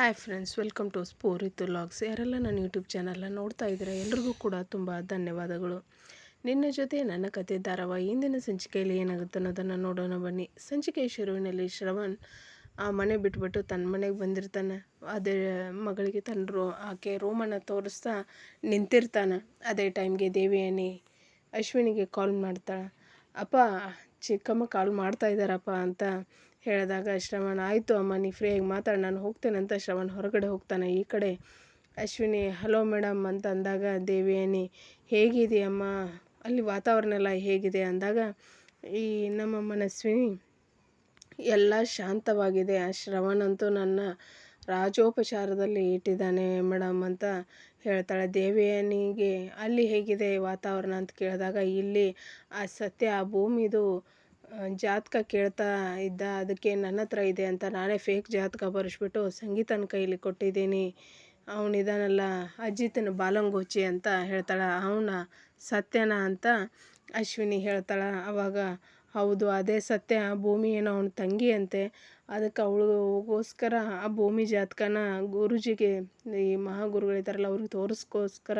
Hi friends welcome to Spoorthi logs ಯಾರೆಲ್ಲ ನನ್ನ YouTube ಚಾನಲ್ನ ನೋಡ್ತಾ ಇದ್ದೀರಾ, ಎಲ್ರಿಗೂ ಕೂಡ ತುಂಬ ಧನ್ಯವಾದಗಳು. ನಿನ್ನ ಜೊತೆ ನನ್ನ ಕತೆ ಧಾರಾವಾಹಿ ಇಂದಿನ ಸಂಚಿಕೆಯಲ್ಲಿ ಏನಾಗುತ್ತೆ ಅನ್ನೋದನ್ನು ನೋಡೋಣ ಬನ್ನಿ. ಸಂಚಿಕೆ ಶುರುವಿನಲ್ಲಿ ಶ್ರವಣ್ ಆ ಮನೆ ಬಿಟ್ಬಿಟ್ಟು ತನ್ನ ಮನೆಗೆ ಬಂದಿರ್ತಾನೆ. ಅದೇ ಮಗಳಿಗೆ ತನ್ನ ರೋ, ಆಕೆ ರೂಮನ್ನು ತೋರಿಸ್ತಾ ನಿಂತಿರ್ತಾನೆ. ಅದೇ ಟೈಮ್ಗೆ ದೇವಿಯಾನಿ ಅಶ್ವಿನಿಗೆ ಕಾಲ್ ಮಾಡ್ತಾಳೆ. ಅಪ್ಪ, ಚಿಕ್ಕಮ್ಮ ಕಾಲ್ ಮಾಡ್ತಾ ಇದ್ದಾರಪ್ಪ ಅಂತ ಹೇಳಿದಾಗ, ಶ್ರವಣ್, ಆಯಿತು ಅಮ್ಮ, ನೀ ಫ್ರೀಯಾಗಿ ಮಾತಾಡಿ, ನಾನು ಹೋಗ್ತೇನೆ ಅಂತ ಶ್ರವಣ್ ಹೊರಗಡೆ ಹೋಗ್ತಾನೆ ಈ ಕಡೆ. ಅಶ್ವಿನಿ, ಹಲೋ ಮೇಡಮ್ ಅಂತ ಅಂದಾಗ, ದೇವಿಯನಿ ಹೇಗಿದೆಯಮ್ಮ ಅಲ್ಲಿ ವಾತಾವರಣ ಎಲ್ಲ ಹೇಗಿದೆ? ಅಂದಾಗ, ಈ ನಮ್ಮ ಮನಸ್ವಿನಿ ಎಲ್ಲ ಶಾಂತವಾಗಿದೆ. ಆ ಶ್ರವಣ್ ಅಂತೂ ನನ್ನ ರಾಜೋಪಚಾರದಲ್ಲಿ ಇಟ್ಟಿದ್ದಾನೆ ಮೇಡಮ್ ಅಂತ ಹೇಳ್ತಾಳೆ. ದೇವಿಯನಿಗೆ ಅಲ್ಲಿ ಹೇಗಿದೆ ವಾತಾವರಣ? ಅಂತ ಕೇಳಿದಾಗ, ಇಲ್ಲಿ ಆ ಸತ್ಯ, ಆ ಭೂಮಿದು ಜಾತಕ ಕೇಳ್ತಾ ಇದ್ದ, ಅದಕ್ಕೆ ನನ್ನ ಹತ್ರ ಇದೆ ಅಂತ ನಾನೇ ಫೇಕ್ ಜಾತಕ ಬರೆಸ್ಬಿಟ್ಟು ಸಂಗೀತನ ಕೈಲಿ ಕೊಟ್ಟಿದ್ದೀನಿ. ಅವನಿದಾನಲ್ಲ ಅಜಿತನ ಬಾಲಂಗೋಚಿ ಅಂತ ಹೇಳ್ತಾಳೆ. ಅವನ ಸತ್ಯನ ಅಂತ ಅಶ್ವಿನಿ ಹೇಳ್ತಾಳೆ. ಅವಾಗ, ಹೌದು, ಅದೇ ಸತ್ಯ. ಭೂಮಿ ಏನೋ ಅವನ ತಂಗಿ ಅಂತೆ. ಅದಕ್ಕೆ ಅವಳಿಗೋಸ್ಕರ ಆ ಭೂಮಿ ಜಾತಕನ ಗುರುಜಿಗೆ, ಈ ಮಹಾಗುರುಗಳಿದ್ದಾರಲ್ಲ, ಅವ್ರಿಗೆ ತೋರಿಸ್ಕೋಸ್ಕರ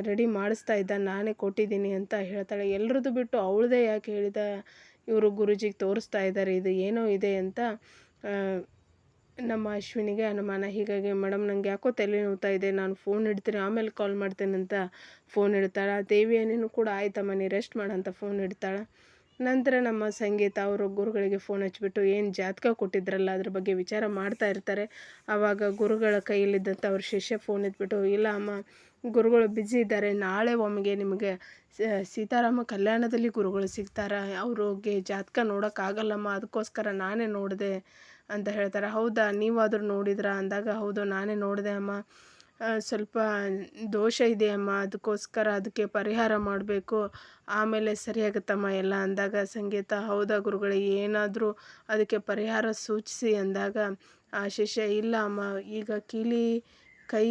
ರೆಡಿ ಮಾಡಿಸ್ತಾ ಇದ್ದ. ನಾನೇ ಕೊಟ್ಟಿದ್ದೀನಿ ಅಂತ ಹೇಳ್ತಾಳೆ. ಎಲ್ರದ್ದು ಬಿಟ್ಟು ಅವಳದೇ ಯಾಕೆ ಹೇಳಿದ? ಇವರು ಗುರುಜಿಗೆ ತೋರಿಸ್ತಾ ಇದ್ದಾರೆ, ಇದು ಏನೋ ಇದೆ ಅಂತ ನಮ್ಮ ಅಶ್ವಿನಿಗೆ ಅನುಮಾನ. ಹೀಗಾಗಿ ಮೇಡಮ್ ನನಗೆ ಯಾಕೋ ತಲೆ ನೋವ್ತಾ ಇದೆ, ನಾನು ಫೋನ್ ಇಡ್ತೀನಿ, ಆಮೇಲೆ ಕಾಲ್ ಮಾಡ್ತೇನೆ ಅಂತ ಫೋನ್ ಇಡ್ತಾಳೆ. ದೇವಿಯನೇನು ಕೂಡ ಆಯ್ತಮ್ಮ, ನೀ ರೆಸ್ಟ್ ಮಾಡಂತ ಫೋನ್ ಇಡ್ತಾಳೆ. ನಂತರ ನಮ್ಮ ಸಂಗೀತ ಅವರು ಗುರುಗಳಿಗೆ ಫೋನ್ ಹಚ್ಚಿಬಿಟ್ಟು, ಏನು ಜಾತಕ ಕೊಟ್ಟಿದ್ರಲ್ಲ? ಅದ್ರ ಬಗ್ಗೆ ವಿಚಾರ ಮಾಡ್ತಾ ಇರ್ತಾರೆ. ಆವಾಗ ಗುರುಗಳ ಕೈಯಲ್ಲಿದ್ದಂಥ ಅವ್ರ ಶಿಷ್ಯ ಫೋನ್ ಎತ್ಬಿಟ್ಟು, ಇಲ್ಲ ಅಮ್ಮ, ಗುರುಗಳು ಬ್ಯುಸಿ ಇದ್ದಾರೆ. ನಾಳೆ ಒಮ್ಮೆಗೆ ನಿಮಗೆ ಸೀತಾರಾಮ ಕಲ್ಯಾಣದಲ್ಲಿ ಗುರುಗಳು ಸಿಗ್ತಾರೆ? ಅವ್ರಿಗೆ ಜಾತಕ ನೋಡೋಕ್ಕಾಗಲ್ಲಮ್ಮ ಅದಕ್ಕೋಸ್ಕರ ನಾನೇ ನೋಡಿದೆ. ಅಂತ ಹೇಳ್ತಾರೆ. ಹೌದಾ? ನೀವಾದರೂ ನೋಡಿದ್ರಾ? ಅಂದಾಗ, ಹೌದು, ನಾನೇ ನೋಡಿದೆ ಅಮ್ಮ. ಸ್ವಲ್ಪ ದೋಷ ಇದೆ ಅಮ್ಮ, ಅದಕ್ಕೋಸ್ಕರ ಅದಕ್ಕೆ ಪರಿಹಾರ ಮಾಡಬೇಕು. ಆಮೇಲೆ ಸರಿಯಾಗುತ್ತಮ್ಮ ಎಲ್ಲ ಅಂದಾಗ ಸಂಗೀತ, ಹೌದಾ ಗುರುಗಳೇ, ಏನಾದರೂ ಅದಕ್ಕೆ ಪರಿಹಾರ ಸೂಚಿಸಿ ಅಂದಾಗ ಆ ಶಿಷ್ಯ ಇಲ್ಲ ಅಮ್ಮ, ಈಗ ಕಿಲಿ ಕೈ,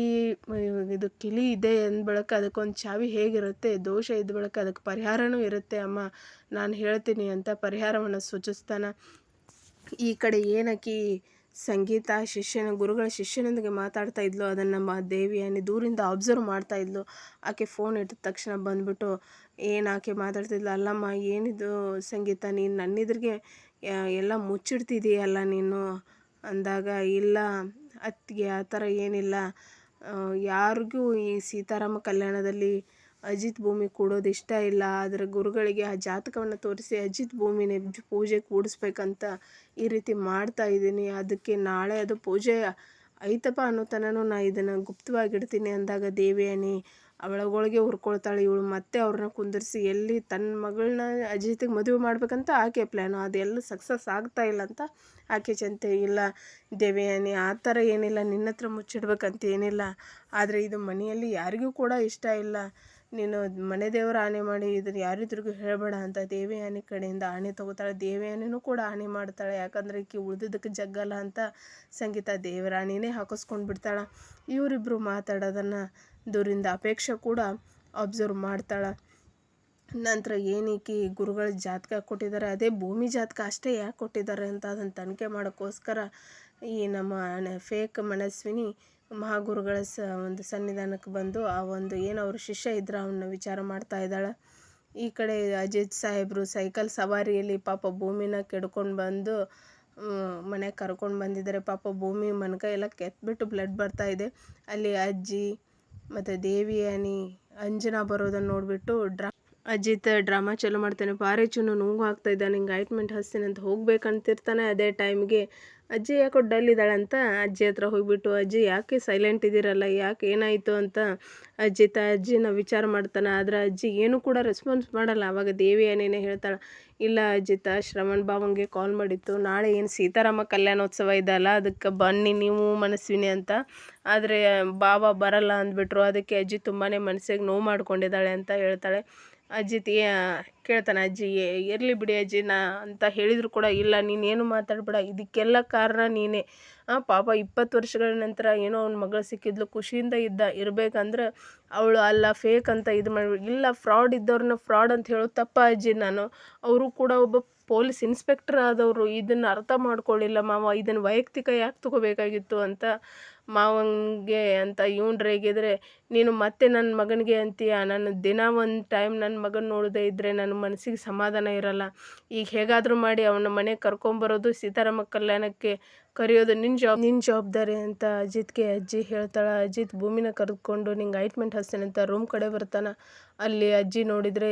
ಇದು ಕಿಲಿ ಇದೆ ಅಂದ ಬಳಿಕ ಅದಕ್ಕೊಂದು ಚಾವಿ ಹೇಗಿರುತ್ತೆ, ದೋಷ ಇದ್ದ ಬಳಕ ಅದಕ್ಕೆ ಪರಿಹಾರನೂ ಇರುತ್ತೆ ಅಮ್ಮ. ನಾನು ಹೇಳ್ತೀನಿ ಅಂತ ಪರಿಹಾರವನ್ನು ಸೂಚಿಸ್ತಾನೆ. ಈ ಕಡೆ ಏನಕ್ಕಿ ಸಂಗೀತ, ಶಿಷ್ಯನ, ಗುರುಗಳ ಶಿಷ್ಯನೊಂದಿಗೆ ಮಾತಾಡ್ತಾ ಇದ್ಲು. ಅದನ್ನು ನಮ್ಮ ದೇವಿಯನ್ನೇ ದೂರಿಂದ ಅಬ್ಸರ್ವ್ ಮಾಡ್ತಾ ಇದ್ಲು. ಆಕೆ ಫೋನ್ ಇಟ್ಟ ತಕ್ಷಣ ಬಂದ್ಬಿಟ್ಟು, ಏನು ಆಕೆ ಮಾತಾಡ್ತಿದ್ಲು ಅಲ್ಲಮ್ಮ, ಏನಿದು ಸಂಗೀತ? ನೀನು ನನ್ನಿದ್ರಿಗೆ ಎಲ್ಲ ಮುಚ್ಚಿಡ್ತಿದೀಯಲ್ಲ ನೀನು? ಅಂದಾಗ, ಇಲ್ಲ, ಅತ್ತಿಗೆ ಆ ಥರ ಏನಿಲ್ಲ. ಯಾರಿಗೂ ಈ ಸೀತಾರಾಮ ಕಲ್ಯಾಣದಲ್ಲಿ ಅಜಿತ್ ಭೂಮಿ ಕೂಡೋದು ಇಷ್ಟ ಇಲ್ಲ. ಆದರೆ ಗುರುಗಳಿಗೆ ಆ ಜಾತಕವನ್ನು ತೋರಿಸಿ ಅಜಿತ್ ಭೂಮಿನೇ ಪೂಜೆ ಕೂಡಿಸ್ಬೇಕಂತ ಈ ರೀತಿ ಮಾಡ್ತಾ ಇದ್ದೀನಿ. ಅದಕ್ಕೆ ನಾಳೆ ಅದು ಪೂಜೆ ಐತಪ್ಪ ಅನ್ನೋ ತನನೂ ನಾ ಇದನ್ನು ಗುಪ್ತವಾಗಿಡ್ತೀನಿ ಅಂದಾಗ ದೇವಿಯಾನಿ ಅವಳಗೊಳಗೆ ಹುರ್ಕೊಳ್ತಾಳೆ. ಇವಳು ಮತ್ತೆ ಅವ್ರನ್ನ ಕುಂದಿರಿಸಿ ಎಲ್ಲಿ ತನ್ನ ಮಗಳನ್ನ ಅಜಿತಿಗೆ ಮದುವೆ ಮಾಡ್ಬೇಕಂತ ಆಕೆ ಪ್ಲ್ಯಾನು ಅದೆಲ್ಲ ಸಕ್ಸಸ್ ಆಗ್ತಾ ಇಲ್ಲ ಅಂತ ಆಕೆ ಚಂತೆ ಇಲ್ಲ. ದೇವಿಯಾನಿ, ಆ ಥರ ಏನಿಲ್ಲ. ನಿನ್ನ ಹತ್ರ ಮುಚ್ಚಿಡ್ಬೇಕಂತ ಏನಿಲ್ಲ. ಆದರೆ ಇದು ಮನೆಯಲ್ಲಿ ಯಾರಿಗೂ ಕೂಡ ಇಷ್ಟ ಇಲ್ಲ. ನೀನು ಮನೆ ದೇವರ ಆಣೆ ಮಾಡಿ, ಇದನ್ನು ಯಾರಿದ್ರಿಗೂ ಹೇಳಬೇಡ ಅಂತ ದೇವಯಾನಿ ಕಡೆಯಿಂದ ಆಣೆ ತೊಗೋತಾಳೆ. ದೇವಯಾನಿನೂ ಕೂಡ ಆಣೆ ಮಾಡ್ತಾಳೆ. ಯಾಕಂದರೆ ಈಕಿ ಉಳಿದಿದ್ದಕ್ಕೆ ಜಗ್ಗಲ್ಲ ಅಂತ ಸಂಗೀತ ದೇವರಾಣಿನೇ ಹಾಕಿಸ್ಕೊಂಡು ಬಿಡ್ತಾಳೆ. ಇವರಿಬ್ಬರು ಮಾತಾಡೋದನ್ನು ದೂರಿಂದ ಅಪೇಕ್ಷೆ ಕೂಡ ಅಬ್ಸರ್ವ್ ಮಾಡ್ತಾಳೆ. ನಂತರ ಏನೀಕಿ ಗುರುಗಳ ಜಾತಕ ಕೊಟ್ಟಿದ್ದಾರೆ? ಅದೇ ಭೂಮಿ ಜಾತಕ ಅಷ್ಟೇ ಯಾಕೆ ಕೊಟ್ಟಿದ್ದಾರೆ ಅಂತ ಅದನ್ನು ತನಿಖೆ ಮಾಡೋಕ್ಕೋಸ್ಕರ ಈ ನಮ್ಮ ಫೇಕ್ ಮನಸ್ವಿನಿ ಮಹಾಗುರುಗಳ ಸ, ಒಂದು ಸನ್ನಿಧಾನಕ್ಕೆ ಬಂದು ಆ ಒಂದು ಏನು ಅವ್ರ ಶಿಷ್ಯ ಇದ್ರೆ ಅವನ್ನ ವಿಚಾರ ಮಾಡ್ತಾ ಇದ್ದಾಳೆ. ಈ ಕಡೆ ಅಜಿತ್ ಸಾಹೇಬರು ಸೈಕಲ್ ಸವಾರಿಯಲ್ಲಿ ಪಾಪ ಭೂಮಿನ ಕೆಡ್ಕೊಂಡು ಬಂದು ಮನೆಗೆ ಕರ್ಕೊಂಡು ಬಂದಿದ್ದಾರೆ. ಪಾಪ ಭೂಮಿ ಮನಕ ಎಲ್ಲ ಕೆತ್ಬಿಟ್ಟು ಬ್ಲಡ್ ಬರ್ತಾ ಇದೆ. ಅಲ್ಲಿ ಅಜ್ಜಿ ಮತ್ತು ದೇವಿಯಾನಿ, ಅಂಜನಾ ಬರೋದನ್ನು ನೋಡಿಬಿಟ್ಟು ಡ್ರಾ, ಅಜಿತ್ ಡ್ರಾಮಾ ಚಾಲೂ ಮಾಡ್ತಾನೆ. ಪಾರೇಚುನು ನೋವು ಆಗ್ತಾ ಇದ್ದಾನೆ. ಹಿಂಗೆ ಐಟ್ಮೆಂಟ್ ಹಸ್ತೀನಿ ಅಂತ ಹೋಗ್ಬೇಕಂತಿರ್ತಾನೆ ಅದೇ ಟೈಮ್ಗೆ ಅಜ್ಜಿ ಯಾಕೋ ಡಲ್ ಇದ್ದಾಳಂತ? ಅಜ್ಜಿ ಹತ್ರ ಹೋಗ್ಬಿಟ್ಟು, ಅಜ್ಜಿ, ಯಾಕೆ ಸೈಲೆಂಟ್ ಇದ್ದೀರಲ್ಲ? ಯಾಕೆ ಏನಾಯಿತು ಅಂತ? ಅಜ್ಜಿ ತಾ, ಅಜ್ಜಿನ ವಿಚಾರ ಮಾಡ್ತಾನೆ. ಆದರೆ ಅಜ್ಜಿ ಏನೂ ಕೂಡ ರೆಸ್ಪಾನ್ಸ್ ಮಾಡಲ್ಲ. ಆವಾಗ ದೇವಿ ಏನೇನೇ ಹೇಳ್ತಾಳೆ, ಇಲ್ಲ ಅಜ್ಜಿತ ಶ್ರವಣ್ ಬಾವಂಗೆ ಕಾಲ್ ಮಾಡಿತ್ತು. ನಾಳೆ ಏನು ಸೀತಾರಾಮ ಕಲ್ಯಾಣೋತ್ಸವ ಇದೆಯಲ್ಲ ಅದಕ್ಕೆ ಬನ್ನಿ ನೀವು ಮನಸ್ವಿನಿ ಅಂತ. ಆದರೆ, ಬಾವ ಬರಲ್ಲ ಅಂದ್ಬಿಟ್ರು. ಅದಕ್ಕೆ ಅಜ್ಜಿ ತುಂಬಾ ಮನಸ್ಸಿಗೆ ನೋವು ಮಾಡ್ಕೊಂಡಿದ್ದಾಳೆ ಅಂತ ಹೇಳ್ತಾಳೆ. ಅಜ್ಜಿ ಕೇಳ್ತಾನೆ, ಅಜ್ಜಿ ಇರಲಿ ಬಿಡಿ ಅಜ್ಜಿ, ನಾ ಅಂತ ಹೇಳಿದ್ರು ಕೂಡ ಇಲ್ಲ, ನೀನೇನು ಮಾತಾಡಬೇಡ, ಇದಕ್ಕೆಲ್ಲ ಕಾರಣ ನೀನೇ. ಪಾಪ ಇಪ್ಪತ್ತು ವರ್ಷಗಳ ನಂತರ ಏನೋ ಅವ್ನ ಮಗಳು ಸಿಕ್ಕಿದ್ಲು, ಖುಷಿಯಿಂದ ಇದ್ದ, ಇರಬೇಕಂದ್ರೆ ಅವಳು ಅಲ್ಲ ಫೇಕ್ ಅಂತ ಇದು ಮಾಡಿ ಇಲ್ಲ ಫ್ರಾಡ್ ಇದ್ದವ್ರನ್ನ ಫ್ರಾಡ್ ಅಂತ ಹೇಳೋ ತಪ್ಪ ಅಜ್ಜಿ ನಾನು. ಅವರು ಕೂಡ ಒಬ್ಬ ಪೊಲೀಸ್ ಇನ್ಸ್ಪೆಕ್ಟರ್ ಆದವರು, ಇದನ್ನು ಅರ್ಥ ಮಾಡ್ಕೊಳ್ಳಿಲ್ಲ ಮಾವ, ಇದನ್ನು ವೈಯಕ್ತಿಕ ಯಾಕೆ ತಗೋಬೇಕಾಗಿತ್ತು ಅಂತ ಮಾವಂಗೆ ಅಂತ ಇವ್ನು ರೇಗಿದ್ರೆ, ನೀನು ಮತ್ತೆ ನನ್ನ ಮಗನಿಗೆ ಅಂತೀಯ? ನಾನು ದಿನ ಒಂದು ಟೈಮ್ ನನ್ನ ಮಗನ ನೋಡದೇ ಇದ್ದರೆ ನನ್ನ ಮನಸ್ಸಿಗೆ ಸಮಾಧಾನ ಇರಲ್ಲ. ಈಗ ಹೇಗಾದರೂ ಮಾಡಿ ಅವನ ಮನೆಗೆ ಕರ್ಕೊಂಬರೋದು ಸೀತಾರಾಮ ಕಲ್ಯಾಣಕ್ಕೆ ಕರೆಯೋದು ನಿನ್ನ ಜಾಬ್ ನಿನ್ನ ಜವಾಬ್ದಾರಿ ಅಂತ ಅಜಿತ್ಗೆ ಅಜ್ಜಿ ಹೇಳ್ತಾಳೆ. ಅಜಿತ್ ಭೂಮಿನ ಕರೆದುಕೊಂಡು ನಿಂಗೆ ಐಟ್ಮೆಂಟ್ ಹಚ್ತೇನೆ ಅಂತ ರೂಮ್ ಕಡೆ ಬರ್ತಾನೆ. ಅಲ್ಲಿ ಅಜ್ಜಿ ನೋಡಿದರೆ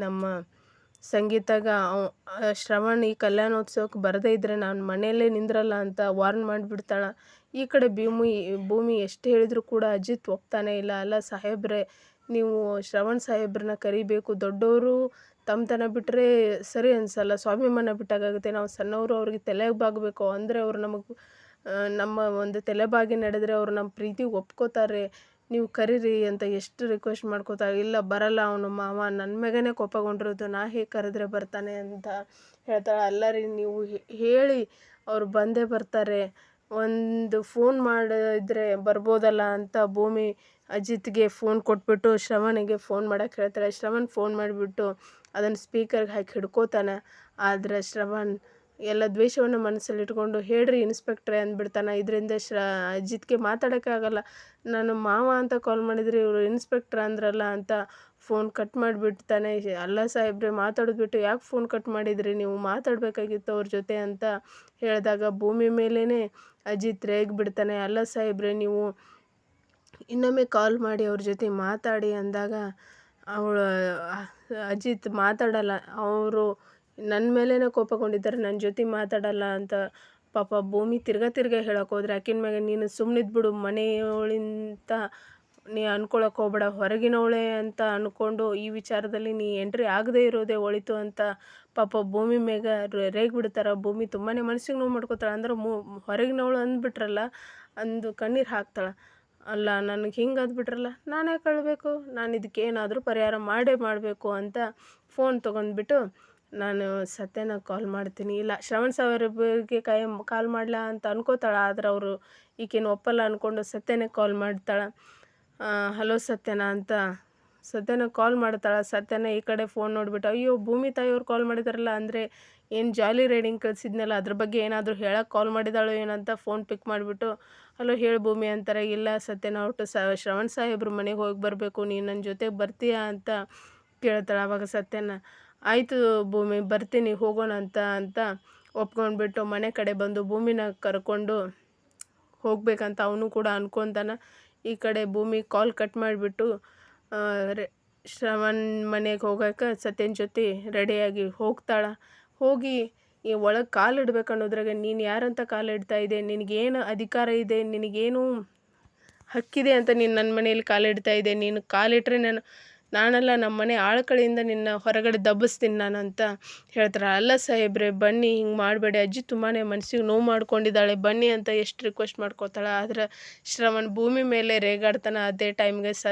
ನಮ್ಮ ಸಂಗೀತಾಗ, ಅವ, ಶ್ರವಣ್ ಈ ಕಲ್ಯಾಣೋತ್ಸವಕ್ಕೆ ಬರದೇ ಇದ್ದರೆ ನಾನು ಮನೆಯಲ್ಲೇ ನಿಂದ್ರಲ್ಲ ಅಂತ ವಾರ್ನ್ ಮಾಡಿಬಿಡ್ತಾಳೆ. ಈ ಕಡೆ ಭೂಮಿ ಭೂಮಿ ಎಷ್ಟು ಹೇಳಿದರೂ ಕೂಡ ಅಜಿತ್ ಒಪ್ತಾನೆ ಇಲ್ಲ. ಅಲ್ಲ ಸಾಹೇಬ್ರೆ, ನೀವು ಶ್ರವಣ್ ಸಾಹೇಬ್ರನ್ನ ಕರಿಬೇಕು. ದೊಡ್ಡವರು ತಮ್ಮತನ ಬಿಟ್ಟರೆ ಸರಿ ಅನಿಸಲ್ಲ. ಸ್ವಾಭಿಮಾನ ಬಿಟ್ಟಾಗುತ್ತೆ ನಾವು ಸಣ್ಣವರು, ಅವ್ರಿಗೆ ತಲೆ ಬಾಗಬೇಕು. ಅಂದರೆ ಅವರು ನಮಗೆ ನಮ್ಮ ಒಂದು ತಲೆ ಬಾಗಿ ನಡೆದ್ರೆ ಅವ್ರು ನಮ್ಮ ಪ್ರೀತಿ ಒಪ್ಕೋತಾರೆ. ನೀವು ಕರೀರಿ ಅಂತ ಎಷ್ಟು ರಿಕ್ವೆಸ್ಟ್ ಮಾಡ್ಕೋತಾರೆ ಇಲ್ಲ ಬರಲ್ಲ ಅವನು ಮಾವ ನನ್ನ ಮ್ಯಾಗನೇ ಕೋಪಗೊಂಡಿರೋದು, ನಾ ಹೇಗೆ ಕರೆದ್ರೆ ಬರ್ತಾನೆ ಅಂತ ಹೇಳ್ತಾಳೆ. ಅಲ್ಲ ರೀ, ನೀವು ಹೇಳಿ, ಅವ್ರು ಬಂದೇ ಬರ್ತಾರೆ. ಒಂದು ಫೋನ್ ಮಾಡಿದ್ರೆ ಬರ್ಬೋದಲ್ಲ ಅಂತ ಭೂಮಿ ಅಜಿತ್ಗೆ ಫೋನ್ ಕೊಟ್ಬಿಟ್ಟು ಶ್ರವಣಿಗೆ ಫೋನ್ ಮಾಡಕ್ಕೆ ಹೇಳ್ತಾಳೆ. ಶ್ರವಣ್ ಫೋನ್ ಮಾಡಿಬಿಟ್ಟು ಅದನ್ನು ಸ್ಪೀಕರ್ಗೆ ಹಾಕಿ ಹಿಡ್ಕೋತಾನೆ. ಆದರೆ ಶ್ರವಣ್ ಎಲ್ಲ ದ್ವೇಷವನ್ನು ಮನಸ್ಸಲ್ಲಿ ಇಟ್ಕೊಂಡು ಹೇಳ್ರಿ ಇನ್ಸ್ಪೆಕ್ಟ್ರೆ ಅಂದ್ಬಿಡ್ತಾನೆ ಇದರಿಂದ ಶ್ರ, ಅಜಿತ್ಗೆ ಮಾತಾಡೋಕ್ಕಾಗಲ್ಲ. ನಾನು ಮಾವ ಅಂತ ಕಾಲ್ ಮಾಡಿದರೆ ಇವರು ಇನ್ಸ್ಪೆಕ್ಟ್ರ್ ಅಂದ್ರಲ್ಲ ಅಂತ ಫೋನ್ ಕಟ್ ಮಾಡಿಬಿಡ್ತಾನೆ. ಅಲ್ಲ ಸಾಹೇಬ್ರೆ ಮಾತಾಡಿದ್ಬಿಟ್ಟು ಯಾಕೆ ಫೋನ್ ಕಟ್ ಮಾಡಿದ್ರಿ? ನೀವು ಮಾತಾಡಬೇಕಾಗಿತ್ತು ಅವ್ರ ಜೊತೆ ಅಂತ ಹೇಳಿದಾಗ ಭೂಮಿ ಮೇಲೇ ಅಜಿತ್ ರೇಗ್ ಬಿಡ್ತಾನೆ. ಅಲ್ಲ ಸಾಹೇಬ್ರೆ, ನೀವು ಇನ್ನೊಮ್ಮೆ ಕಾಲ್ ಮಾಡಿ ಅವ್ರ ಜೊತೆ ಮಾತಾಡಿ ಅಂದಾಗ ಅವಳು ಅಜಿತ್ ಮಾತಾಡಲ್ಲ. ಅವರು ನನ್ನ ಮೇಲೇ ಕೋಪಗೊಂಡಿದ್ದಾರೆ ನನ್ನ ಜೊತೆ ಮಾತಾಡಲ್ಲ ಅಂತ ಪಾಪ ಭೂಮಿ ತಿರ್ಗಾ ತಿರ್ಗಾ ಹೇಳಕ್ಕೆ ಹೋದ್ರೆ ಆಕಿನ ಮ್ಯಾಗ ನೀನು ಸುಮ್ಮನಿದ್ಬಿಡು ಮನೆಯವಳಿಂತ ನೀ ಅನ್ಕೊಳಕ್ಕೆ ಹೋಗ್ಬೇಡ, ಹೊರಗಿನವಳೆ ಅಂತ ಅಂದ್ಕೊಂಡು ಈ ವಿಚಾರದಲ್ಲಿ ನೀ ಎಂಟ್ರಿ ಆಗದೇ ಇರೋದೇ ಒಳಿತು ಅಂತ ಪಾಪ ಭೂಮಿ ಮ್ಯಾಗ ರೇಗ್ ಬಿಡ್ತಾರೆ. ಭೂಮಿ ತುಂಬಾ ಮನಸ್ಸಿಗೆ ನೋವು ಮಾಡ್ಕೋತಾಳೆ. ಅಂದ್ರೆ ಮು, ಹೊರಗಿನವಳು ಅಂದ್ಬಿಟ್ರಲ್ಲ, ಅಂದು ಕಣ್ಣೀರು ಹಾಕ್ತಾಳೆ. ಅಲ್ಲ, ನನಗೆ ಹಿಂಗೆ ಅಂದ್ಬಿಟ್ರಲ್ಲ ನಾನು ಯಾಕೆ ಅಳಬೇಕು? ನಾನು ಇದಕ್ಕೆ ಏನಾದರೂ ಪರಿಹಾರ ಮಾಡೇ ಮಾಡಬೇಕು ಅಂತ ಫೋನ್ ತೊಗೊಂಡ್ಬಿಟ್ಟು ನಾನು ಸತ್ಯನ ಕಾಲ್ ಮಾಡ್ತೀನಿ. ಇಲ್ಲ, ಶ್ರವಣ್ ಸಾಹೇಬ್ರಿಗೆ ಕೈ ಕಾಲ್ ಮಾಡಲಾ ಅಂತ ಅನ್ಕೋತಾಳೆ. ಆದ್ರೆ ಅವರು ಈಕೇನು ಒಪ್ಪಲ್ಲ ಅಂದ್ಕೊಂಡು ಸತ್ಯನೇ ಕಾಲ್ ಮಾಡ್ತಾಳೆ. ಹಲೋ ಸತ್ಯನ ಅಂತ ಸತ್ಯನ ಕಾಲ್ ಮಾಡ್ತಾಳೆ. ಸತ್ಯನ ಈ ಕಡೆ ಫೋನ್ ನೋಡಿಬಿಟ್ಟು, ಅಯ್ಯೋ, ಭೂಮಿ ತಾಯಿಯವ್ರು ಕಾಲ್ ಮಾಡಿದಾರಲ್ಲ, ಅಂದರೆ ಏನು ಜಾಲಿ ರೈಡಿಂಗ್ ಕಳಿಸಿದ್ನಲ್ಲ, ಅದ್ರ ಬಗ್ಗೆ ಏನಾದರೂ ಹೇಳಕ್ಕೆ ಕಾಲ್ ಮಾಡಿದಾಳು ಏನಂತ ಫೋನ್ ಪಿಕ್ ಮಾಡಿಬಿಟ್ಟು, ಹಲೋ, ಹೇಳಿ ಭೂಮಿ ಅಂತಾರೆ. ಇಲ್ಲ, ಸತ್ಯನ ಒಟ್ಟು ಸ, ಶ್ರವಣ್ ಸಾಹೇಬ್ರ ಮನೆಗೆ ಹೋಗಿ ಬರಬೇಕು. ನೀನು ನನ್ನ ಜೊತೆಗೆ ಬರ್ತೀಯಾ ಅಂತ ಕೇಳ್ತಾಳೆ ಆವಾಗ ಸತ್ಯನ. ಆಯಿತು ಭೂಮಿ, ಬರ್ತೀನಿ, ಹೋಗೋಣ ಅಂತ ಅಂತ ಒಪ್ಕೊಂಡ್ಬಿಟ್ಟು ಮನೆ ಕಡೆ ಬಂದು ಭೂಮಿನ ಕರ್ಕೊಂಡು ಹೋಗ್ಬೇಕಂತ ಅವನು ಕೂಡ ಅನ್ಕೊತಾನ. ಈ ಕಡೆ ಭೂಮಿ ಕಾಲ್ ಕಟ್ ಮಾಡಿಬಿಟ್ಟು ಶ್ರವಣ್ ಮನೆಗೆ ಹೋಗೋಕೆ ಸತ್ಯನ ಜೊತೆ ರೆಡಿಯಾಗಿ ಹೋಗ್ತಾಳೆ. ಹೋಗಿ ಈ ಒಳಗೆ ಕಾಲು ಇಡ್ಬೇಕು ಅನ್ನೋದ್ರಾಗ ನೀನು ಯಾರಂತ ಕಾಲು ಇಡ್ತಾ ಇದೆ ನಿನಗೇನು ಅಧಿಕಾರ ಇದೆ? ನಿನಗೇನು ಹಕ್ಕಿದೆ ಅಂತ ನೀನು ನನ್ನ ಮನೆಯಲ್ಲಿ ಕಾಲಿಡ್ತಾ ಇದೆ ನೀನು ಕಾಲಿಟ್ರೆ ನಾನು ನಾನಲ್ಲ ನಮ್ಮ ಮನೆ ಆಳ್ಕಳಿಯಿಂದ ನಿನ್ನ ಹೊರಗಡೆ ದಬ್ಬಿಸ್ತೀನಿ ನಾನು ಅಂತ ಹೇಳ್ತಾರೆ. ಅಲ್ಲ ಸಾಹೇಬ್ರೆ, ಬನ್ನಿ, ಹಿಂಗೆ ಮಾಡಬೇಡಿ. ಅಜ್ಜಿ ತುಂಬಾ ಮನ್ಸಿಗೆ ನೋವು ಮಾಡ್ಕೊಂಡಿದ್ದಾಳೆ. ಬನ್ನಿ ಅಂತ ಎಷ್ಟು ರಿಕ್ವೆಸ್ಟ್ ಮಾಡ್ಕೋತಾಳೆ. ಆದ್ರೆ ಶ್ರವಣ್ ಭೂಮಿ ಮೇಲೆ ರೇಗಾಡ್ತಾನೆ ಅದೇ ಟೈಮ್ಗೆ ಸ,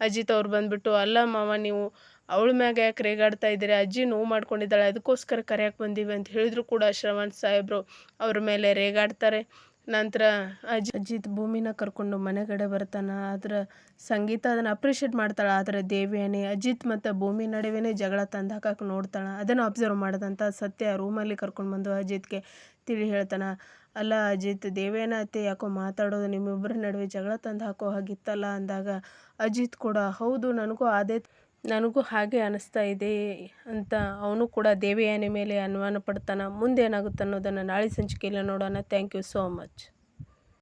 ಅಜಿತ್ ಅವ್ರು ಬಂದುಬಿಟ್ಟು, ಅಲ್ಲ ಮಾವ, ನೀವು ಅವಳ ಮ್ಯಾಗ ಯಾಕೆ ರೇಗಾಡ್ತಾ ಇದ್ದೀರಿ? ಅಜ್ಜಿ ನೋವು ಮಾಡ್ಕೊಂಡಿದ್ದಾಳೆ. ಅದಕ್ಕೋಸ್ಕರ ಕರೆಯಕ್ಕೆ ಬಂದೀವಿ ಅಂತ ಹೇಳಿದ್ರು ಕೂಡ ಶ್ರವಣ್ ಸಾಹೇಬರು. ಅವ್ರ ಮೇಲೆ ರೇಗಾಡ್ತಾರೆ. ನಂತರ ಅಜ್ ಅಜಿತ್ ಭೂಮಿನ ಕರ್ಕೊಂಡು ಮನೆಗಡೆ ಬರ್ತಾನೆ. ಆದ್ರೆ ಸಂಗೀತ ಅದನ್ನು ಅಪ್ರಿಷಿಯೇಟ್ ಮಾಡ್ತಾಳೆ. ಆದರೆ ದೇವಿಯಾನಿ ಅಜಿತ್ ಮತ್ತು ಭೂಮಿ ನಡುವೆನೇ ಜಗಳ ತಂದು ಹಾಕಕ್ಕೆ ನೋಡ್ತಾಳೆ. ಅದನ್ನು ಅಬ್ಸರ್ವ್ ಮಾಡಿದಂಥ ಸತ್ಯ ರೂಮಲ್ಲಿ ಕರ್ಕೊಂಡು ಬಂದು ಅಜಿತ್ಗೆ ತಿಳಿ ಹೇಳ್ತಾನೆ. ಅಲ್ಲ ಅಜಿತ್ ದೇವೇನ ಅತ್ತೆ ಯಾಕೋ ಮಾತಾಡೋದು ನಿಮ್ಮಿಬ್ಬರ ನಡುವೆ ಜಗಳ ತಂದು ಹಾಕೋ ಹಾಗಿತ್ತಲ್ಲ ಅಂದಾಗ ಅಜಿತ್ ಕೂಡ, ಹೌದು, ನನಗೂ ಅದೇ ನನಗೂ ಹಾಗೆ ಅನಿಸ್ತಾ ಇದೆ ಅಂತ ಅವನು ಕೂಡ ದೇವಯಾನಿ ಮೇಲೆ ಅನುಮಾನ ಪಡ್ತಾನೆ ಮುಂದೆ ಏನಾಗುತ್ತೆ ಅನ್ನೋದನ್ನು ನಾಳೆ ಸಂಚಿಕೆಯಲ್ಲಿ ನೋಡೋಣ. Thank you so much